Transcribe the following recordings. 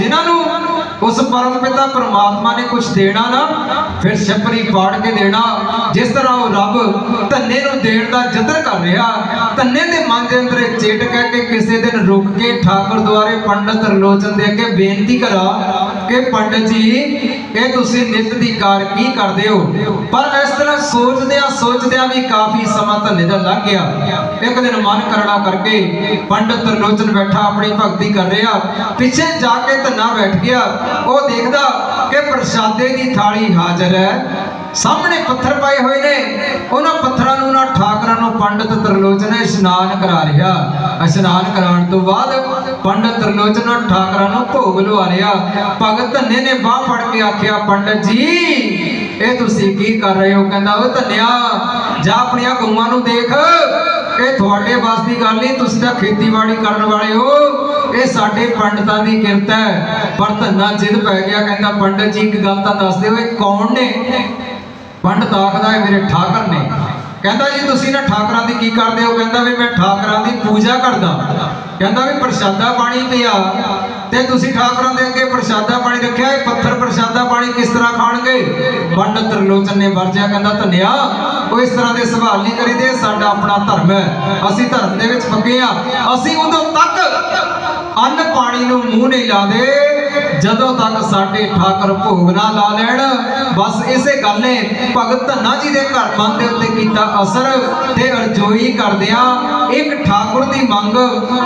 ਜਿਨ੍ਹਾਂ ਨੂੰ ਉਸ ਪਰਮ ਪਿਤਾ ਪ੍ਰਮਾਤਮਾ ਨੇ ਕੁਝ ਦੇਣਾ ਨਾ, ਫਿਰ ਛਪਰੀ ਪਾੜ ਕੇ ਦੇਣਾ। ਜਿਸ ਤਰ੍ਹਾਂ ਉਹ ਰੱਬ ਧੰਨੇ ਨੂੰ ਦੇਣ ਦਾ ਯਤਨ ਕਰ ਰਿਹਾ, ਧੰਨੇ ਦੇ ਮਨ ਦੇ ਅੰਦਰ ਚੇਟ ਕਹਿ ਕੇ ਕਿਸੇ ਦਿਨ ਰੁਕ ਕੇ ਠਾਕੁਰ ਦੁਆਰੇ ਪੰਡਤ ਰਲੋਚਨ ਦੇ ਅੱਗੇ ਬੇਨਤੀ ਕਰਾ ਕਿ ਪੰਡਤ ਜੀ, ਇਹ ਤੁਸੀਂ ਨਿਤ ਦੀ ਕਾਰ ਕੀ ਕਰਦੇ ਹੋ? ਪਰ ਇਸ ਤਰ੍ਹਾਂ ਸੋਚਦਿਆਂ ਸੋਚਦਿਆਂ ਵੀ ਕਾਫੀ ਸਮਾਂ ਧੰਨੇ ਦਾ ਲੱਗ ਗਿਆ। ਇੱਕ ਦਿਨ ਮਨ ਕਰੜਾ ਕਰਕੇ ਪੰਡਤ ਤਰਲੋਚਨ ਬੈਠਾ, ਆਪਣੀ ਭਗਤੀ ਕਰ ਰਿਹਾ। ਪਿੱਛੇ ਜਾ ਕੇ ਧੰਨਾ ਬੈਠ ਗਿਆ। ਉਹ ਦੇਖਦਾ ਕਿ ਪ੍ਰਸ਼ਾਦੇ ਦੀ ਥਾਲੀ ਹਾਜ਼ਰ ਹੈ। ਸਾਹਮਣੇ ਪੱਥਰ ਪਏ ਹੋਏ ਨੇ। ਉਹਨਾਂ ਪੱਥਰਾਂ ਨੂੰ ਨਾ ਠਾਕਰਾਂ, ਨੂੰ ਪੰਡਤ ਤਰਲੋਚਨ ਇਸ਼ਨਾਨ ਕਰਾ ਰਿਹਾ ਇਸ਼ਨਾਨ ਕਰਾਉਣ ਤੋਂ ਬਾਅਦ ਪੰਡਤ ਤਰਲੋਚਨ ਠਾਕਰਾਂ ਨੂੰ ਭੋਗ ਲਵਾ ਰਿਹਾ ਭਗਤ ਧੰਨੇ ਨੇ ਬਾਹ ਫੜ ਕੇ ਆਖਿਆ, ਪੰਡਤ ਜੀ, ਇਹ ਤੁਸੀਂ ਕੀ ਕਰ ਰਹੇ ਹੋ? ਕਹਿੰਦਾ ਉਹ ਧੰਨਿਆ, ਜਾ ਆਪਣੀਆਂ ਗਊਆਂ ਨੂੰ ਦੇਖ। ਇਹ ਤੁਹਾਡੇ ਵਾਸ ਦੀ ਗੱਲ ਨਹੀਂ, ਤੁਸੀਂ ਤਾਂ ਖੇਤੀਬਾੜੀ ਕਰਨ ਵਾਲੇ ਹੋ। ਇਹ ਸਾਡੇ ਪੰਡਤਾਂ ਦੀ ਕਿਰਤ ਹੈ। ਪਰ ਧੰਨਾ ਜਿੱਦ ਪੈ ਗਿਆ। ਕਹਿੰਦਾ, ਪੰਡਤ ਜੀ, ਇੱਕ ਗੱਲ ਤਾਂ ਦੱਸ ਦਿਓ, ਇਹ ਕੌਣ ਨੇ? ਪੰਡਤ ਆਖਦਾ ਹੈ, ਮੇਰੇ ਠਾਕਰ ਨੇ। ਕਹਿੰਦਾ ਜੀ, ਤੁਸੀਂ ਨਾ ਠਾਕਰਾਂ ਦੀ ਕੀ ਕਰਦੇ ਹੋ? ਕਹਿੰਦਾ ਵੀ ਮੈਂ ਠਾਕਰਾਂ ਦੀ ਪੂਜਾ ਕਰਦਾ। ਕਹਿੰਦਾ ਵੀ ਪ੍ਰਸ਼ਾਦਾ ਪਾਣੀ ਪਿਆ। ਤੇ ਤੁਸੀਂ ਠਾਕਰਾਂ ਦੇ ਅੱਗੇ ਪ੍ਰਸ਼ਾਦਾ ਪਾਣੀ ਰੱਖਿਆ, ਇਹ ਪੱਥਰ ਪ੍ਰਸ਼ਾਦਾ ਪਾਣੀ ਕਿਸ ਤਰ੍ਹਾਂ ਖਾਣਗੇ? ਪੰਡਤ ਤਰਲੋਚਨ ਨੇ ਵਰਜਿਆ, ਕਹਿੰਦਾ ਧੰਨਿਆ, ਉਹ ਇਸ ਤਰ੍ਹਾਂ ਦੇ ਸਵਾਲ ਨਹੀਂ ਕਰੀਦੇ ਇਹ ਸਾਡਾ ਆਪਣਾ ਧਰਮ ਹੈ। ਅਸੀਂ ਧਰਮ ਦੇ ਵਿੱਚ ਪੱਕੇ ਆ ਅਸੀਂ ਉਦੋਂ ਤੱਕ ਅੰਨ ਪਾਣੀ ਨੂੰ ਮੂੰਹ ਨਹੀਂ ਲਾਦੇ ਜਦੋਂ ਤੱਕ ਸਾਡੇ ਠਾਕੁਰ ਭੋਗ ਨਾ ਲਾ ਲੈਣ, ਬਸ ਇਸੇ ਗੱਲ ਨੇ ਭਗਤ ਧੰਨਾ ਜੀ ਦੇ ਘਰ ਮਨ ਦੇ ਉੱਤੇ ਕੀਤਾ ਅਸਰ ਤੇ ਅਰਜੋਈ ਕਰਦਿਆਂ ਇੱਕ ਠਾਕੁਰ ਦੀ ਮੰਗ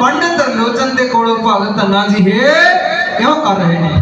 ਪੰਡਤ ਰਲੋਚਨ ਦੇ ਕੋਲ ਭਗਤ ਧੰਨਾ ਜੀ ਹੈ ਕਿਉਂ ਕਰ ਰਹੇ ਨੇ?